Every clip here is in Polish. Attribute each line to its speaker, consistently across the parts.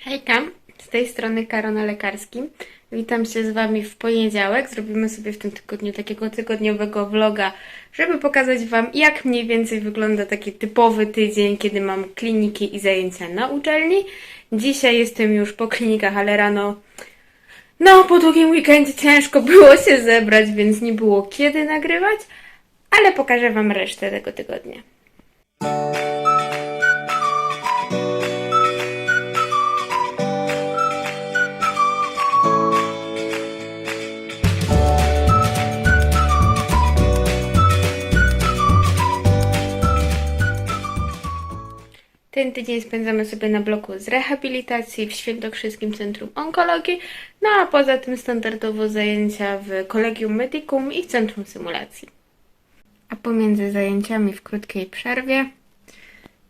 Speaker 1: Hejka, z tej strony Karona Lekarskim. Witam się z Wami w poniedziałek. Zrobimy sobie w tym tygodniu takiego tygodniowego vloga, żeby pokazać Wam, jak mniej więcej wygląda taki typowy tydzień, kiedy mam kliniki i zajęcia na uczelni. Dzisiaj jestem już po klinikach, ale rano, no po długim weekendzie ciężko było się zebrać, więc nie było kiedy nagrywać, ale pokażę Wam resztę tego tygodnia. Ten tydzień spędzamy sobie na bloku z rehabilitacji w Świętokrzyskim Centrum Onkologii, no a poza tym standardowo zajęcia w Kolegium Medicum i Centrum Symulacji. A pomiędzy zajęciami w krótkiej przerwie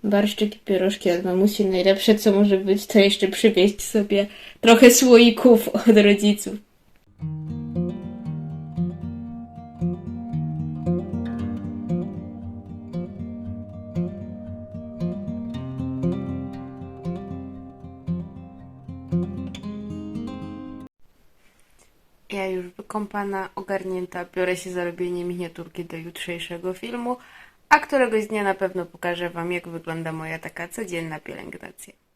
Speaker 1: barszczyk i pierożki od mamusi najlepsze co może być to jeszcze przywieźć sobie trochę słoików od rodziców. Wykąpana, ogarnięta, biorę się za robienie miniaturki do jutrzejszego filmu, a któregoś dnia na pewno pokażę Wam, jak wygląda moja taka codzienna pielęgnacja.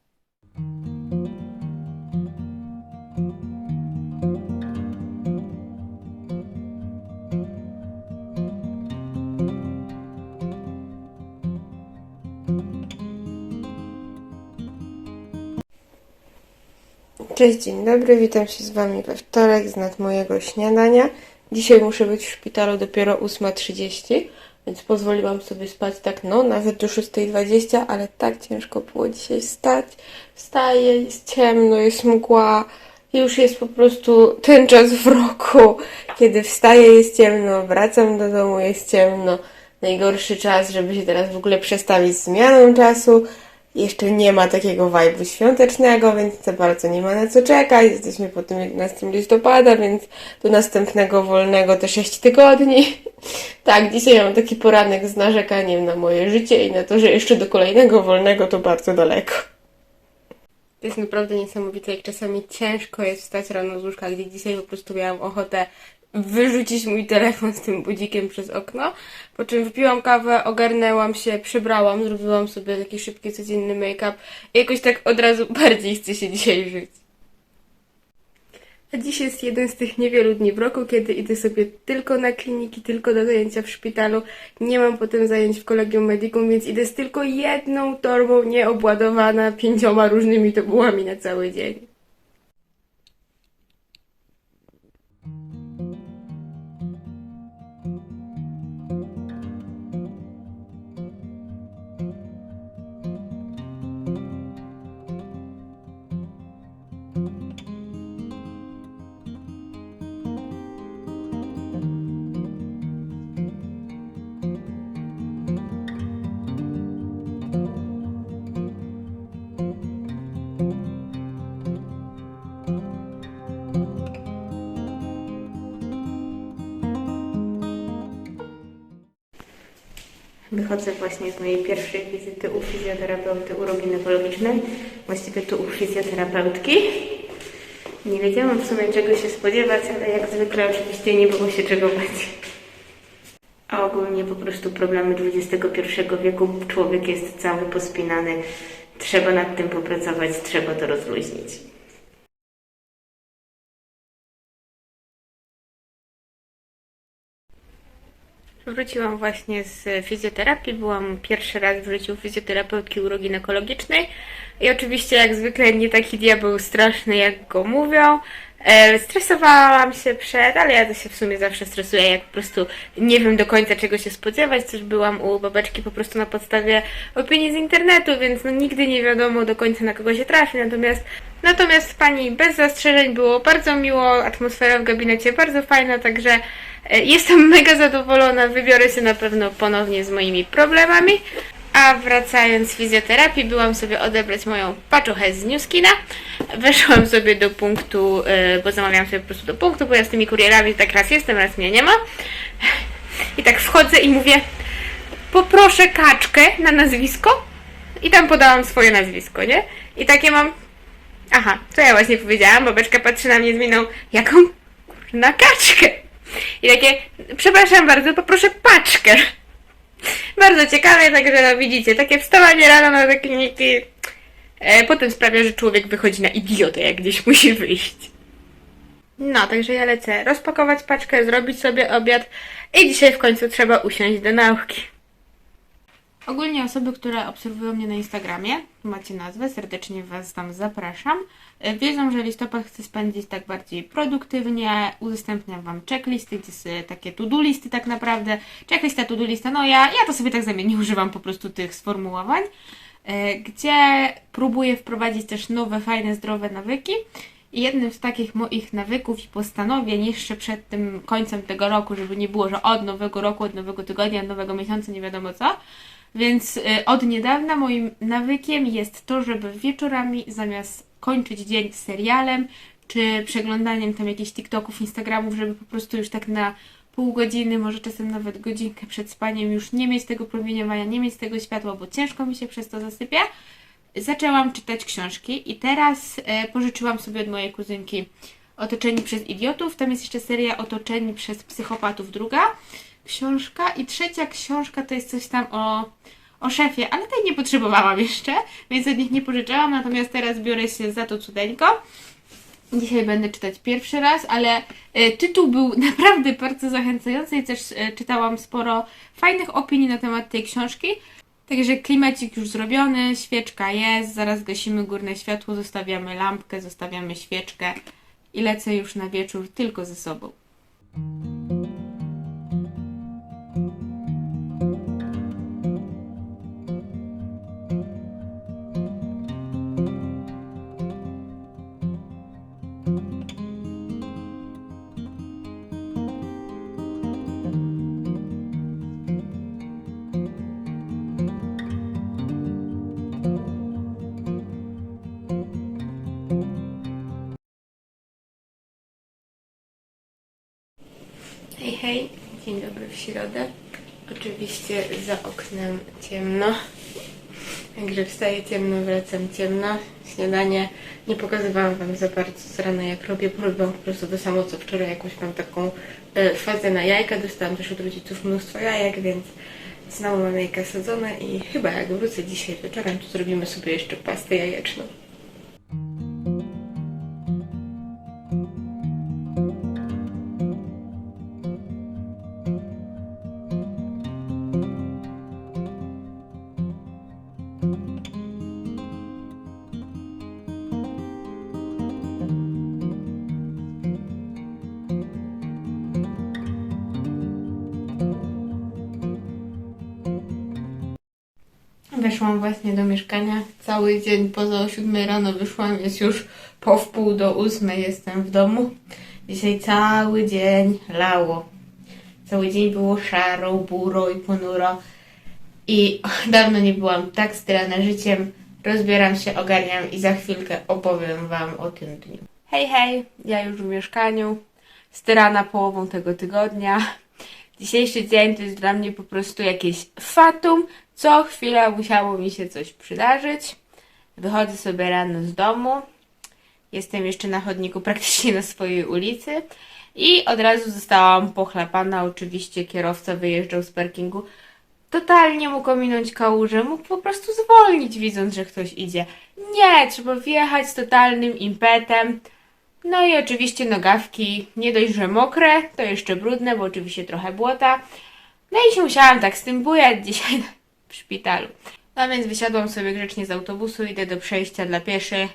Speaker 2: Cześć, dzień dobry, witam się z Wami we wtorek z nad mojego śniadania. Dzisiaj muszę być w szpitalu dopiero 8.30, więc pozwoliłam sobie spać tak, no, nawet do 6.20, ale tak ciężko było dzisiaj wstać. Wstaję, jest ciemno, jest mgła, już jest po prostu ten czas w roku, kiedy wstaję, jest ciemno, wracam do domu, jest ciemno. Najgorszy czas, żeby się teraz w ogóle przestawić z zmianą czasu. Jeszcze nie ma takiego vibe'u świątecznego, więc za bardzo nie ma na co czekać. Jesteśmy po tym 11 listopada, więc do następnego wolnego te 6 tygodni. Tak, dzisiaj mam taki poranek z narzekaniem na moje życie i na to, że jeszcze do kolejnego wolnego to bardzo daleko.
Speaker 1: To jest naprawdę niesamowite, jak czasami ciężko jest wstać rano z łóżka, gdzie dzisiaj po prostu miałam ochotę wyrzucić mój telefon z tym budzikiem przez okno. Po czym wypiłam kawę, ogarnęłam się, przebrałam, zrobiłam sobie taki szybki, codzienny make-up i jakoś tak od razu bardziej chce się dzisiaj żyć. A dziś jest jeden z tych niewielu dni w roku, kiedy idę sobie tylko na kliniki, tylko do zajęcia w szpitalu. Nie mam potem zajęć w Kolegium Medicum, więc idę z tylko jedną torbą nieobładowana pięcioma różnymi tobułami na cały dzień. Wychodzę właśnie z mojej pierwszej wizyty u fizjoterapeuty uroginekologicznej, właściwie tu u fizjoterapeutki. Nie wiedziałam w sumie czego się spodziewać, ale jak zwykle oczywiście nie było się czego bać. A ogólnie po prostu problemy XXI wieku, człowiek jest cały pospinany, trzeba nad tym popracować, trzeba to rozluźnić. Wróciłam właśnie z fizjoterapii. Byłam pierwszy raz w życiu fizjoterapeutki uroginekologicznej. I oczywiście, jak zwykle, nie taki diabeł straszny, jak go mówią. E, stresowałam się przed, ale ja to się w sumie zawsze stresuję, jak po prostu nie wiem do końca czego się spodziewać. Też byłam u babeczki po prostu na podstawie opinii z internetu, więc no nigdy nie wiadomo do końca na kogo się trafi. Natomiast, natomiast pani bez zastrzeżeń było bardzo miło, atmosfera w gabinecie bardzo fajna, także jestem mega zadowolona. Wybiorę się na pewno ponownie z moimi problemami. A wracając z fizjoterapii, byłam sobie odebrać moją paczuchę z Newskina. Weszłam sobie do punktu, yy, bo zamawiałam sobie po prostu do punktu, bo ja z tymi kurierami tak raz jestem, raz mnie nie ma. I tak wchodzę i mówię, poproszę kaczkę na nazwisko. I tam podałam swoje nazwisko, nie? I takie mam, Aha, co ja właśnie powiedziałam? Babeczka patrzy na mnie z miną, jaką na kaczkę. I takie, przepraszam bardzo, poproszę paczkę. Bardzo ciekawe, także no widzicie, takie wstawanie rano na niki, e, potem sprawia, że człowiek wychodzi na idiotę, jak gdzieś musi wyjść. No, także ja lecę rozpakować paczkę, zrobić sobie obiad i dzisiaj w końcu trzeba usiąść do nauki. Ogólnie osoby, które obserwują mnie na Instagramie, macie nazwę, serdecznie Was tam zapraszam, e, wiedzą, że listopad chcę spędzić tak bardziej produktywnie, udostępniam Wam checklisty, takie to-do listy tak naprawdę, checklista, to-do lista, no ja, ja to sobie tak zamiennie używam po prostu tych sformułowań, e, gdzie próbuję wprowadzić też nowe, fajne, zdrowe nawyki. I jednym z takich moich nawyków i postanowień jeszcze przed tym końcem tego roku, żeby nie było, że od nowego roku, od nowego tygodnia, od nowego miesiąca, nie wiadomo co. Więc y, od niedawna moim nawykiem jest to, żeby wieczorami zamiast kończyć dzień serialem czy przeglądaniem tam jakichś TikToków, Instagramów, żeby po prostu już tak na pół godziny, może czasem nawet godzinkę przed spaniem już nie mieć tego promieniowania, nie mieć tego światła, bo ciężko mi się przez to zasypia zaczęłam czytać książki i teraz e, pożyczyłam sobie od mojej kuzynki Otoczeni przez idiotów. Tam jest jeszcze seria Otoczeni przez psychopatów druga książka i trzecia książka to jest coś tam o, o szefie, ale tej nie potrzebowałam jeszcze, więc od nich nie pożyczałam, natomiast teraz biorę się za to cudeńko. Dzisiaj będę czytać pierwszy raz, ale e, tytuł był naprawdę bardzo zachęcający i też e, czytałam sporo fajnych opinii na temat tej książki. Także klimacik już zrobiony, świeczka jest, zaraz gasimy górne światło, zostawiamy lampkę, zostawiamy świeczkę i lecę już na wieczór tylko ze sobą. Hej, dzień dobry w środę. Oczywiście za oknem ciemno. Także wstaję ciemno, wracam ciemno. Śniadanie nie pokazywałam Wam za bardzo z rana jak robię, bo robiłam po prostu to samo co wczoraj. Jakąś mam taką e, fazę na jajka. Dostałam też od rodziców mnóstwo jajek, więc znowu mam jajka sadzone i chyba jak wrócę dzisiaj wieczorem, to zrobimy sobie jeszcze pastę jajeczną. Weszłam właśnie do mieszkania. Cały dzień poza 7 rano wyszłam, jest już po wpół do 8 jestem w domu. Dzisiaj cały dzień lało. Cały dzień było szaro, buro i ponuro. I dawno nie byłam tak styrana życiem. Rozbieram się, ogarniam i za chwilkę opowiem Wam o tym dniu. Hej, hej, ja już w mieszkaniu. Styrana połową tego tygodnia. Dzisiejszy dzień to jest dla mnie po prostu jakieś fatum. Co chwila musiało mi się coś przydarzyć. Wychodzę sobie rano z domu. Jestem jeszcze na chodniku, praktycznie na swojej ulicy. I od razu zostałam pochlapana. Oczywiście kierowca wyjeżdżał z parkingu. Totalnie mógł ominąć kałużę, mógł po prostu zwolnić, widząc, że ktoś idzie. Nie, trzeba wjechać z totalnym impetem. No i oczywiście nogawki nie dość, że mokre, to jeszcze brudne, bo oczywiście trochę błota. No i się musiałam tak z tym bujać dzisiaj w szpitalu. No więc wysiadłam sobie grzecznie z autobusu, idę do przejścia dla pieszych.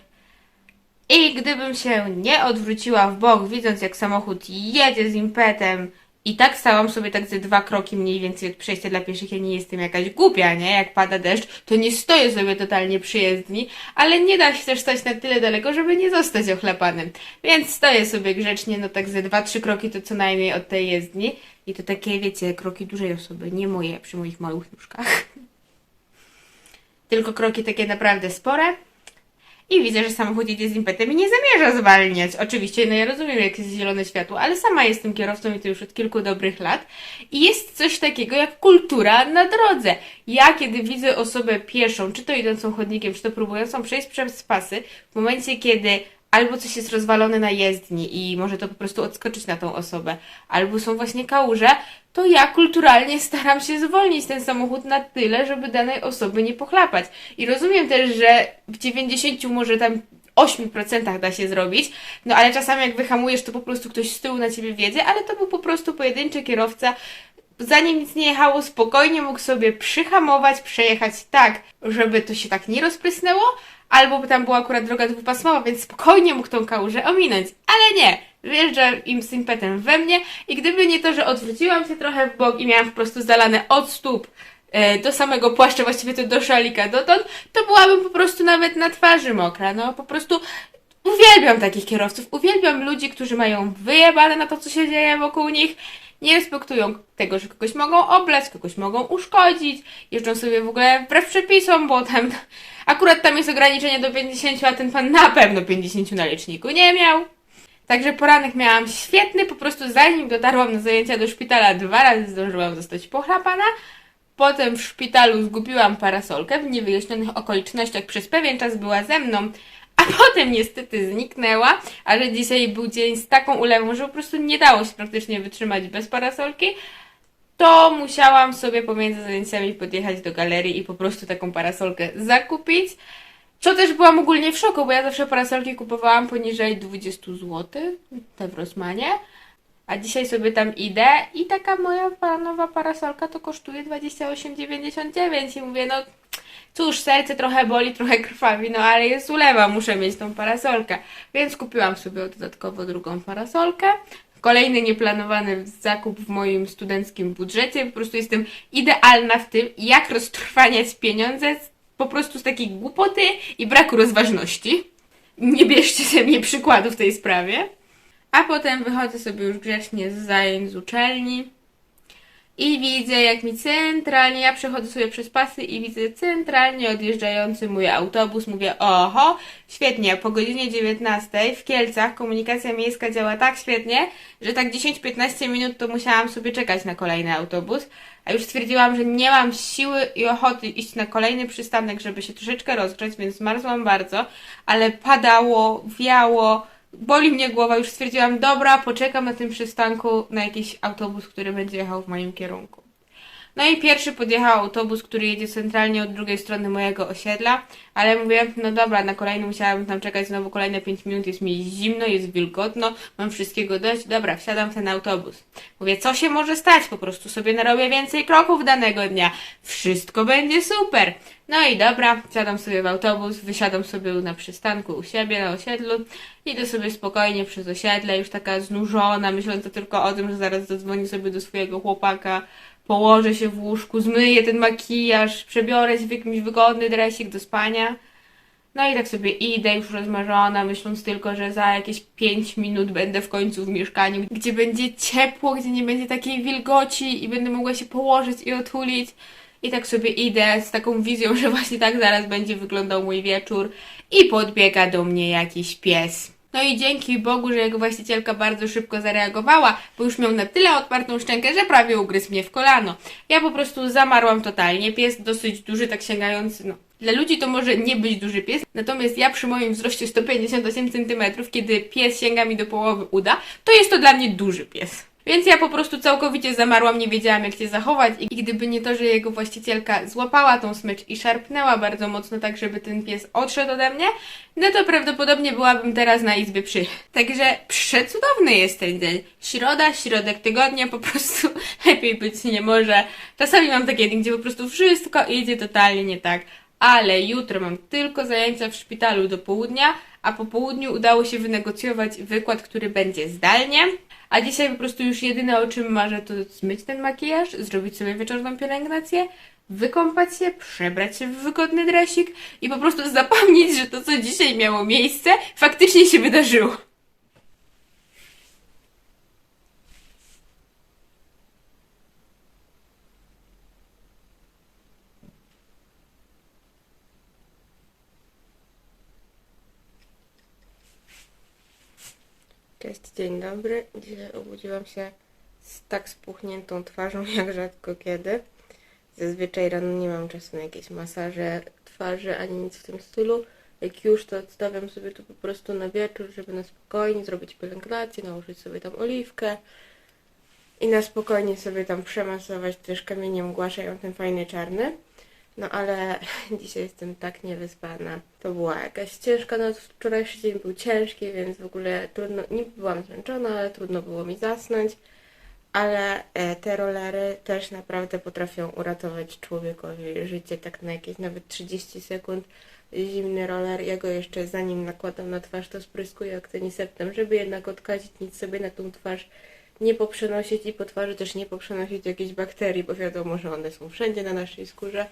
Speaker 1: I gdybym się nie odwróciła w bok, widząc jak samochód jedzie z impetem i tak stałam sobie tak ze dwa kroki mniej więcej od przejścia dla pieszych, ja nie jestem jakaś głupia, nie? Jak pada deszcz, to nie stoję sobie totalnie przy jezdni, ale nie da się też stać na tyle daleko, żeby nie zostać ochlapanym. Więc stoję sobie grzecznie, no tak ze dwa, trzy kroki to co najmniej od tej jezdni. I to takie, wiecie, kroki dużej osoby, nie moje przy moich małych nóżkach. Tylko kroki takie naprawdę spore. I widzę, że samochód jedzie z impetem i nie zamierza zwalniać. Oczywiście, no ja rozumiem, jak jest zielone światło, ale sama jestem kierowcą i to już od kilku dobrych lat. I jest coś takiego jak kultura na drodze. Ja, kiedy widzę osobę pieszą, czy to idącą chodnikiem, czy to próbującą przejść przez pasy, w momencie, kiedy albo coś jest rozwalone na jezdni i może to po prostu odskoczyć na tą osobę, albo są właśnie kałuże, to ja kulturalnie staram się zwolnić ten samochód na tyle, żeby danej osoby nie pochlapać. I rozumiem też, że w 90 może tam 8% da się zrobić, no ale czasami jak wyhamujesz, to po prostu ktoś z tyłu na ciebie wiedzie, ale to był po prostu pojedynczy kierowca, zanim nic nie jechało, spokojnie mógł sobie przyhamować, przejechać tak, żeby to się tak nie rozprysnęło, albo tam była akurat droga dwupasmowa, więc spokojnie mógł tą kałużę ominąć, ale nie, wjeżdża im z impetem we mnie i gdyby nie to, że odwróciłam się trochę w bok i miałam po prostu zalane od stóp e, do samego płaszcza, właściwie to do szalika dotąd, to byłabym po prostu nawet na twarzy mokra, no po prostu Uwielbiam takich kierowców, uwielbiam ludzi, którzy mają wyjebane na to, co się dzieje wokół nich, nie respektują tego, że kogoś mogą oblać, kogoś mogą uszkodzić, jeżdżą sobie w ogóle wbrew przepisom, bo tam akurat tam jest ograniczenie do 50, a ten pan na pewno 50 na liczniku nie miał. Także poranek miałam świetny, po prostu zanim dotarłam na zajęcia do szpitala, dwa razy zdążyłam zostać pochlapana. Potem w szpitalu zgubiłam parasolkę w niewyjaśnionych okolicznościach, przez pewien czas była ze mną, a potem niestety zniknęła, ale dzisiaj był dzień z taką ulewą, że po prostu nie dało się praktycznie wytrzymać bez parasolki. To musiałam sobie pomiędzy zajęciami podjechać do galerii i po prostu taką parasolkę zakupić. Co też byłam ogólnie w szoku, bo ja zawsze parasolki kupowałam poniżej 20 zł, te w Rossmanie. A dzisiaj sobie tam idę i taka moja nowa parasolka to kosztuje 28,99 i mówię, no cóż, serce trochę boli, trochę krwawi, no ale jest ulewa, muszę mieć tą parasolkę. Więc kupiłam sobie dodatkowo drugą parasolkę. Kolejny nieplanowany zakup w moim studenckim budżecie. Po prostu jestem idealna w tym, jak roztrwaniać pieniądze po prostu z takiej głupoty i braku rozważności. Nie bierzcie ze mnie przykładu w tej sprawie. A potem wychodzę sobie już grzecznie z zajęć z uczelni i widzę, jak mi centralnie, ja przechodzę sobie przez pasy i widzę centralnie odjeżdżający mój autobus. Mówię, oho, świetnie, po godzinie 19 w Kielcach komunikacja miejska działa tak świetnie, że tak 10-15 minut to musiałam sobie czekać na kolejny autobus. A już stwierdziłam, że nie mam siły i ochoty iść na kolejny przystanek, żeby się troszeczkę rozgrzać, więc zmarzłam bardzo, ale padało, wiało, boli mnie głowa, już stwierdziłam, dobra, poczekam na tym przystanku na jakiś autobus, który będzie jechał w moim kierunku. No i pierwszy podjechał autobus, który jedzie centralnie od drugiej strony mojego osiedla, ale mówię, no dobra, na kolejny musiałabym tam czekać znowu kolejne 5 minut, jest mi zimno, jest wilgotno, mam wszystkiego dość, dobra, wsiadam w ten autobus. Mówię, co się może stać? Po prostu sobie narobię więcej kroków danego dnia. Wszystko będzie super. No i dobra, wsiadam sobie w autobus, wysiadam sobie na przystanku u siebie na osiedlu, idę sobie spokojnie przez osiedle, już taka znużona, myśląca tylko o tym, że zaraz zadzwonię sobie do swojego chłopaka, położę się w łóżku, zmyję ten makijaż, przebiorę się w jakiś wygodny dresik do spania. No i tak sobie idę już rozmarzona, myśląc tylko, że za jakieś 5 minut będę w końcu w mieszkaniu, gdzie będzie ciepło, gdzie nie będzie takiej wilgoci i będę mogła się położyć i otulić. I tak sobie idę z taką wizją, że właśnie tak zaraz będzie wyglądał mój wieczór i podbiega do mnie jakiś pies. No i dzięki Bogu, że jego właścicielka bardzo szybko zareagowała, bo już miał na tyle otwartą szczękę, że prawie ugryzł mnie w kolano. Ja po prostu zamarłam totalnie. Pies dosyć duży, tak sięgający, no. Dla ludzi to może nie być duży pies, natomiast ja przy moim wzroście 158 cm, kiedy pies sięga mi do połowy uda, to jest to dla mnie duży pies. Więc ja po prostu całkowicie zamarłam, nie wiedziałam jak się zachować i gdyby nie to, że jego właścicielka złapała tą smycz i szarpnęła bardzo mocno tak, żeby ten pies odszedł ode mnie, no to prawdopodobnie byłabym teraz na izbie przy. Także przecudowny jest ten dzień. Środa, środek tygodnia, po prostu lepiej być nie może. Czasami mam takie dni, gdzie po prostu wszystko idzie totalnie nie tak. Ale jutro mam tylko zajęcia w szpitalu do południa, a po południu udało się wynegocjować wykład, który będzie zdalnie. A dzisiaj po prostu już jedyne o czym marzę to zmyć ten makijaż, zrobić sobie wieczorną pielęgnację, wykąpać się, przebrać się w wygodny dresik i po prostu zapomnieć, że to co dzisiaj miało miejsce faktycznie się wydarzyło.
Speaker 2: Cześć, dzień dobry. Dzisiaj obudziłam się z tak spuchniętą twarzą jak rzadko kiedy. Zazwyczaj rano nie mam czasu na jakieś masaże twarzy ani nic w tym stylu. Jak już to odstawiam sobie to po prostu na wieczór, żeby na spokojnie zrobić pielęgnację, nałożyć sobie tam oliwkę i na spokojnie sobie tam przemasować też kamieniem głasza ten fajny czarny. No ale dzisiaj jestem tak niewyspana. To była jakaś ciężka noc, wczorajszy dzień był ciężki, więc w ogóle trudno, nie byłam zmęczona, ale trudno było mi zasnąć. Ale e, te rolery też naprawdę potrafią uratować człowiekowi życie, tak na jakieś nawet 30 sekund. Zimny roller, ja go jeszcze zanim nakładam na twarz, to spryskuję akteniseptem, żeby jednak odkazić nic sobie na tą twarz nie poprzenosić i po twarzy też nie poprzenosić jakichś bakterii, bo wiadomo, że one są wszędzie na naszej skórze.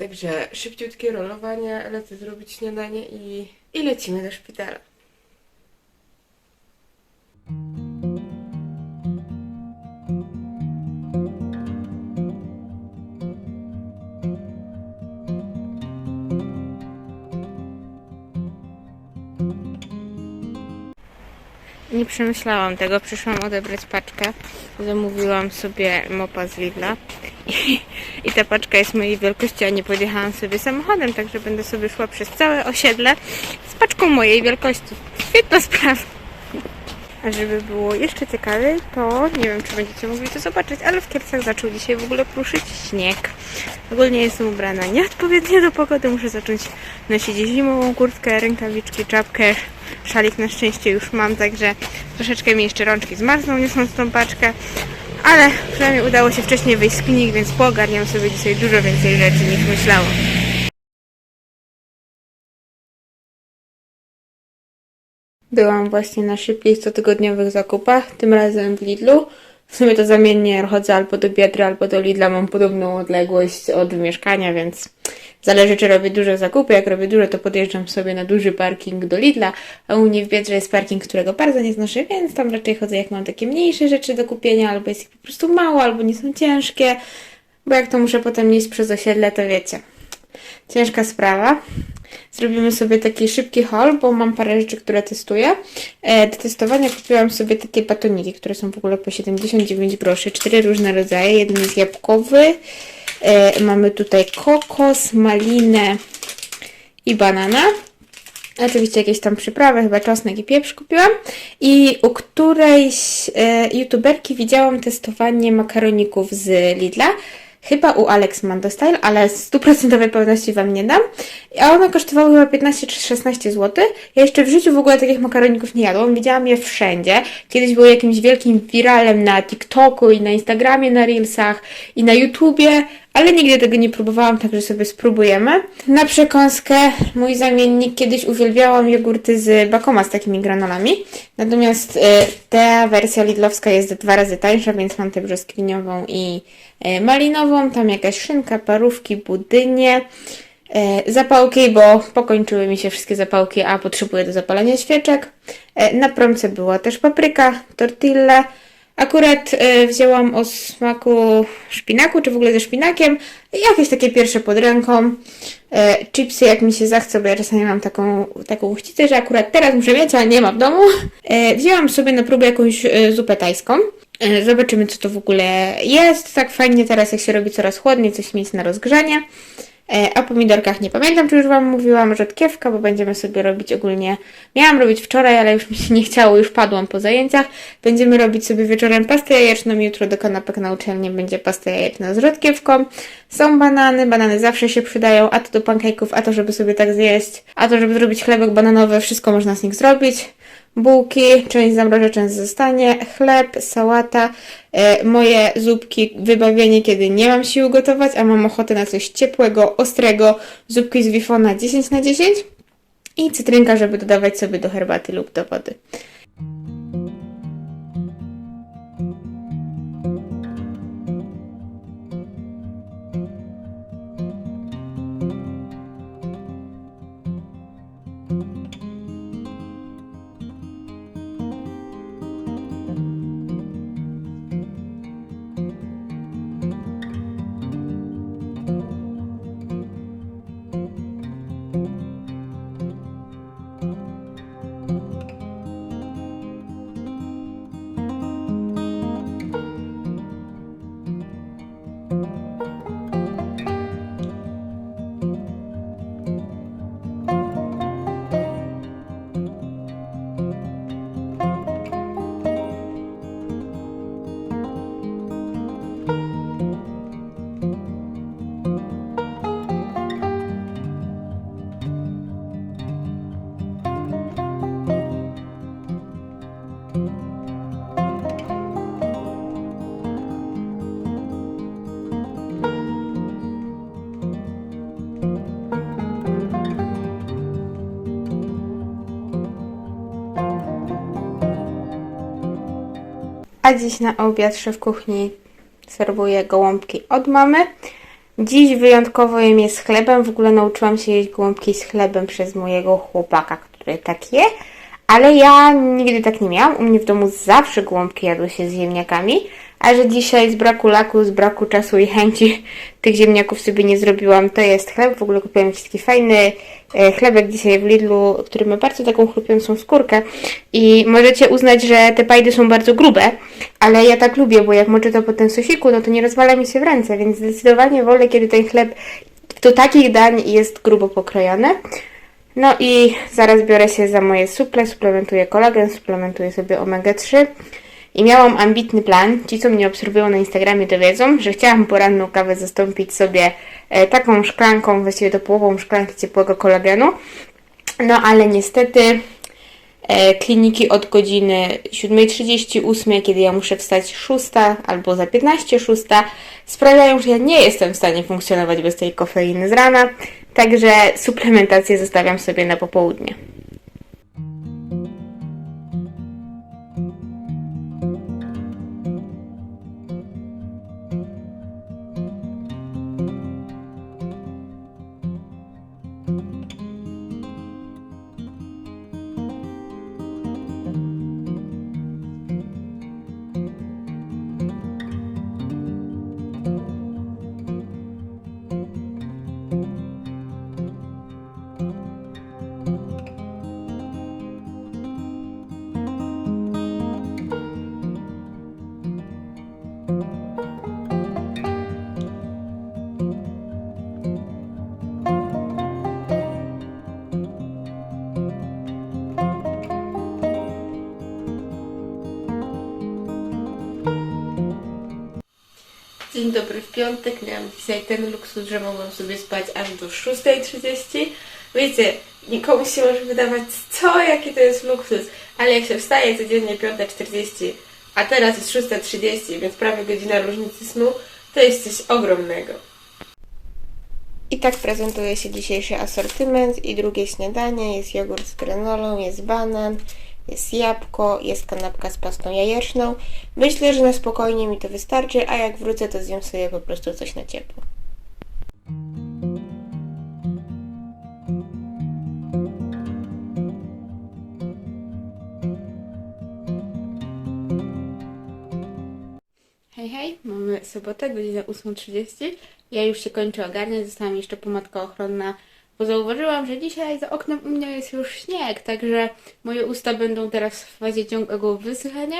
Speaker 2: Także szybciutkie rolowanie, lecę zrobić śniadanie i, i lecimy do szpitala.
Speaker 1: Nie przemyślałam tego, przyszłam odebrać paczkę. Zamówiłam sobie mopa z Lidla i, i ta paczka jest mojej wielkości, a nie podjechałam sobie samochodem, także będę sobie szła przez całe osiedle z paczką mojej wielkości. Świetna sprawa. A żeby było jeszcze ciekawiej, to nie wiem, czy będziecie mogli to zobaczyć, ale w Kielcach zaczął dzisiaj w ogóle pruszyć śnieg. Ogólnie jestem ubrana nieodpowiednio do pogody, muszę zacząć nosić zimową kurtkę, rękawiczki, czapkę, szalik na szczęście już mam, także troszeczkę mi jeszcze rączki zmarzną niosąc tą paczkę, ale przynajmniej udało się wcześniej wyjść z klinik, więc poogarniam sobie dzisiaj dużo więcej rzeczy niż myślałam. Byłam właśnie na szybkich cotygodniowych zakupach, tym razem w Lidlu. W sumie to zamiennie chodzę albo do Biedry, albo do Lidla. Mam podobną odległość od mieszkania, więc zależy, czy robię duże zakupy. Jak robię duże, to podjeżdżam sobie na duży parking do Lidla, a u mnie w Biedrze jest parking, którego bardzo nie znoszę, więc tam raczej chodzę, jak mam takie mniejsze rzeczy do kupienia, albo jest ich po prostu mało, albo nie są ciężkie, bo jak to muszę potem nieść przez osiedle, to wiecie. Ciężka sprawa. Zrobimy sobie taki szybki haul, bo mam parę rzeczy, które testuję. E, do testowania kupiłam sobie takie batoniki, które są w ogóle po 79 groszy. Cztery różne rodzaje. Jeden jest jabłkowy. E, mamy tutaj kokos, malinę i banana. Oczywiście jakieś tam przyprawy, chyba czosnek i pieprz kupiłam. I u którejś e, youtuberki widziałam testowanie makaroników z Lidla. Chyba u Alex Mando Style, ale stuprocentowej pewności Wam nie dam. A one kosztowały chyba 15 czy 16 zł. Ja jeszcze w życiu w ogóle takich makaroników nie jadłam. Widziałam je wszędzie. Kiedyś były jakimś wielkim wiralem na TikToku i na Instagramie, na Reelsach i na YouTubie, ale nigdy tego nie próbowałam, także sobie spróbujemy. Na przekąskę mój zamiennik kiedyś uwielbiałam jogurty z Bakoma z takimi granolami. Natomiast y, ta wersja lidlowska jest dwa razy tańsza, więc mam tę brzoskwiniową i y, malinową. Tam jakaś szynka, parówki, budynie. E, zapałki, bo pokończyły mi się wszystkie zapałki, a potrzebuję do zapalenia świeczek. E, na promce była też papryka, tortille. Akurat e, wzięłam o smaku szpinaku, czy w ogóle ze szpinakiem. Jakieś takie pierwsze pod ręką. E, chipsy jak mi się zachce, bo ja czasami mam taką, taką uchcicę, że akurat teraz muszę mieć, ale nie ma w domu. E, wzięłam sobie na próbę jakąś zupę tajską. Zobaczymy, co to w ogóle jest. Tak fajnie teraz, jak się robi coraz chłodniej, coś mieć na rozgrzanie. E, O pomidorkach nie pamiętam, czy już Wam mówiłam, rzodkiewka, bo będziemy sobie robić ogólnie. Miałam robić wczoraj, ale już mi się nie chciało, już padłam po zajęciach. Będziemy robić sobie wieczorem pastę jajeczną. Jutro do kanapek na uczelni będzie pasta jajeczna z rzodkiewką. Są banany, banany zawsze się przydają, a to do pancake'ów, a to żeby sobie tak zjeść, a to żeby zrobić chlebek bananowy, wszystko można z nich zrobić bułki, część zamrożę, część zostanie, chleb, sałata, e, moje zupki, wybawienie, kiedy nie mam siły gotować, a mam ochotę na coś ciepłego, ostrego, zupki z wifona 10 na 10 i cytrynka, żeby dodawać sobie do herbaty lub do wody. A dziś na obiad szef kuchni serwuje gołąbki od mamy. Dziś wyjątkowo jem je z chlebem. W ogóle nauczyłam się jeść gołąbki z chlebem przez mojego chłopaka, który tak je. Ale ja nigdy tak nie miałam. U mnie w domu zawsze gołąbki jadły się z ziemniakami. A że dzisiaj z braku laku, z braku czasu i chęci tych ziemniaków sobie nie zrobiłam, to jest chleb. W ogóle kupiłam taki fajny e, chlebek dzisiaj w Lidlu, który ma bardzo taką chrupiącą skórkę. I możecie uznać, że te pajdy są bardzo grube, ale ja tak lubię, bo jak moczę to po tym sosiku, no to nie rozwala mi się w ręce, więc zdecydowanie wolę, kiedy ten chleb do takich dań jest grubo pokrojony. No i zaraz biorę się za moje suple, suplementuję kolagen, suplementuję sobie omega-3 i miałam ambitny plan. Ci, co mnie obserwują na Instagramie, to wiedzą, że chciałam poranną kawę zastąpić sobie e, taką szklanką, właściwie to połową szklanki ciepłego kolagenu. No ale niestety e, kliniki od godziny 7.38, kiedy ja muszę wstać 6 albo za 15.06, sprawiają, że ja nie jestem w stanie funkcjonować bez tej kofeiny z rana, także suplementację zostawiam sobie na popołudnie. Dzień dobry w piątek. Miałam dzisiaj ten luksus, że mogłam sobie spać aż do 6.30. Wiecie, nikomu się może wydawać, co, jaki to jest luksus, ale jak się wstaje codziennie 5.40, a teraz jest 6.30, więc prawie godzina różnicy snu, to jest coś ogromnego. I tak prezentuje się dzisiejszy asortyment i drugie śniadanie. Jest jogurt z granolą, jest banan, jest jabłko, jest kanapka z pastą jajeczną. Myślę, że na spokojnie mi to wystarczy, a jak wrócę, to zjem sobie po prostu coś na ciepło. Hej, hej, mamy sobotę, godzina 8.30. Ja już się kończę ogarniać, została mi jeszcze pomadka ochronna, bo zauważyłam, że dzisiaj za oknem u mnie jest już śnieg, także moje usta będą teraz w fazie ciągłego wysychania.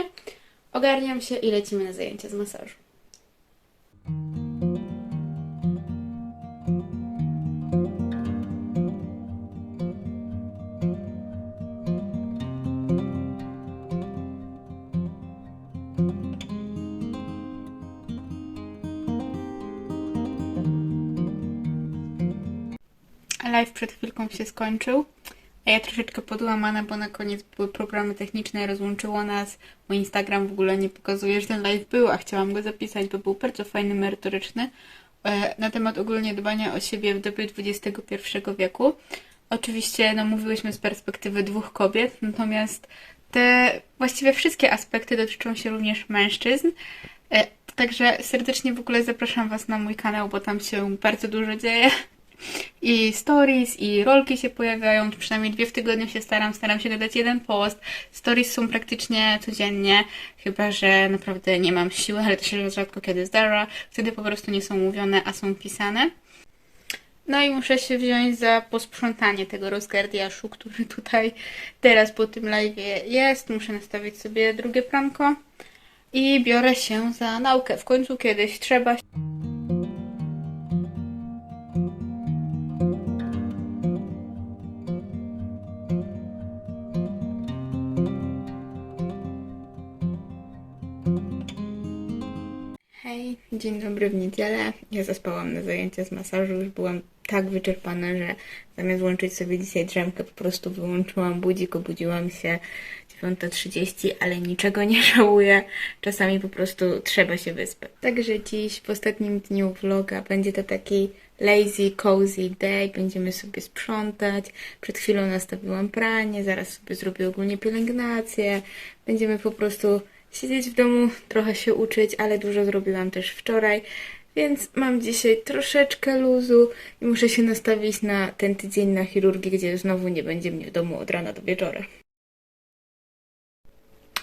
Speaker 1: Ogarniam się i lecimy na zajęcia z masażu. Live przed chwilką się skończył, a ja troszeczkę podłamana, bo na koniec były programy techniczne, rozłączyło nas. Mój Instagram w ogóle nie pokazuje, że ten live był, a chciałam go zapisać, bo był bardzo fajny, merytoryczny. e, Na temat ogólnie dbania o siebie w dobie XXI wieku. Oczywiście, no mówiłyśmy z perspektywy dwóch kobiet, natomiast te właściwie wszystkie aspekty dotyczą się również mężczyzn. E, Także serdecznie w ogóle zapraszam Was na mój kanał, bo tam się bardzo dużo dzieje. I stories, i rolki się pojawiają, przynajmniej dwie w tygodniu się staram, staram się dodać jeden post. Stories są praktycznie codziennie, chyba że naprawdę nie mam siły, ale to się rzadko kiedy zdarza. Wtedy po prostu nie są mówione, a są pisane. No i muszę się wziąć za posprzątanie tego rozgardiaszu, który tutaj teraz po tym live jest. Muszę nastawić sobie drugie pranko i biorę się za naukę. W końcu kiedyś trzeba. Hej, dzień dobry w niedzielę. Ja zaspałam na zajęcia z masażu, już byłam tak wyczerpana, że zamiast włączyć sobie dzisiaj drzemkę, po prostu wyłączyłam budzik, obudziłam się 9.30, ale niczego nie żałuję. Czasami po prostu trzeba się wyspać. Także dziś, w ostatnim dniu vloga, będzie to taki lazy, cozy day. Będziemy sobie sprzątać. Przed chwilą nastawiłam pranie, zaraz sobie zrobię ogólnie pielęgnację. Będziemy po prostu siedzieć w domu, trochę się uczyć, ale dużo zrobiłam też wczoraj, więc mam dzisiaj troszeczkę luzu i muszę się nastawić na ten tydzień na chirurgię, gdzie znowu nie będzie mnie w domu od rana do wieczora.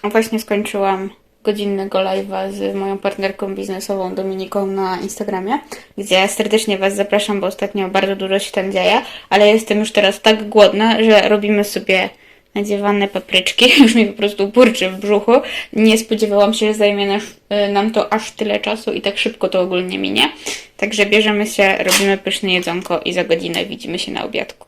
Speaker 1: Właśnie skończyłam godzinnego live'a z moją partnerką biznesową Dominiką na Instagramie, gdzie serdecznie Was zapraszam, bo ostatnio bardzo dużo się tam dzieje, ale jestem już teraz tak głodna, że robimy sobie nadziewane papryczki. Już mi po prostu burczy w brzuchu. Nie spodziewałam się, że zajmie y, nam to aż tyle czasu i tak szybko to ogólnie minie. Także bierzemy się, robimy pyszne jedzonko i za godzinę widzimy się na obiadku.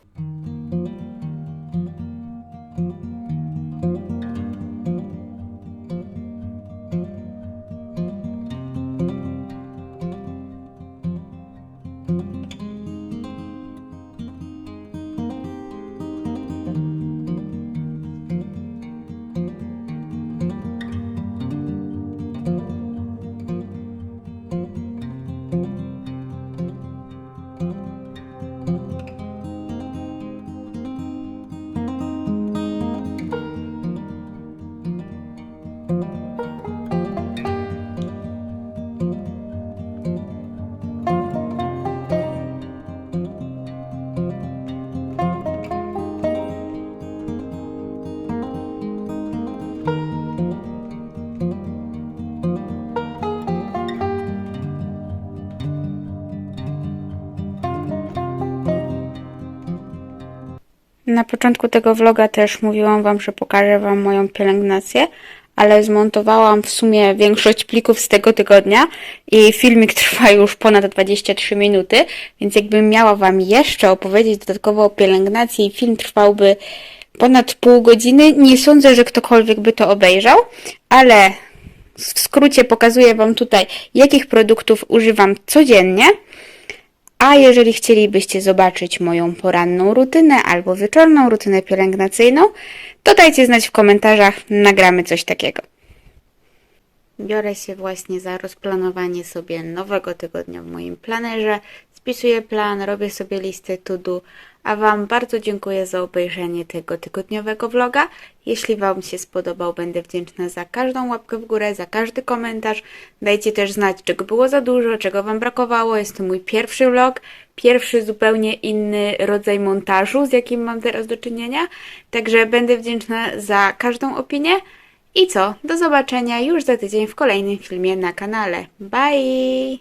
Speaker 1: Na początku tego vloga też mówiłam Wam, że pokażę Wam moją pielęgnację, ale zmontowałam w sumie większość plików z tego tygodnia i filmik trwa już ponad 23 minuty, więc jakbym miała Wam jeszcze opowiedzieć dodatkowo o pielęgnacji, film trwałby ponad pół godziny. Nie sądzę, że ktokolwiek by to obejrzał, ale w skrócie pokazuję Wam tutaj, jakich produktów używam codziennie. A jeżeli chcielibyście zobaczyć moją poranną rutynę albo wieczorną rutynę pielęgnacyjną, to dajcie znać w komentarzach, nagramy coś takiego. Biorę się właśnie za rozplanowanie sobie nowego tygodnia w moim planerze, spisuję plan, robię sobie listę to do, a Wam bardzo dziękuję za obejrzenie tego tygodniowego vloga. Jeśli Wam się spodobał, będę wdzięczna za każdą łapkę w górę, za każdy komentarz. Dajcie też znać, czego było za dużo, czego Wam brakowało. Jest to mój pierwszy vlog, pierwszy zupełnie inny rodzaj montażu, z jakim mam teraz do czynienia. Także będę wdzięczna za każdą opinię. I co? Do zobaczenia już za tydzień w kolejnym filmie na kanale. Bye!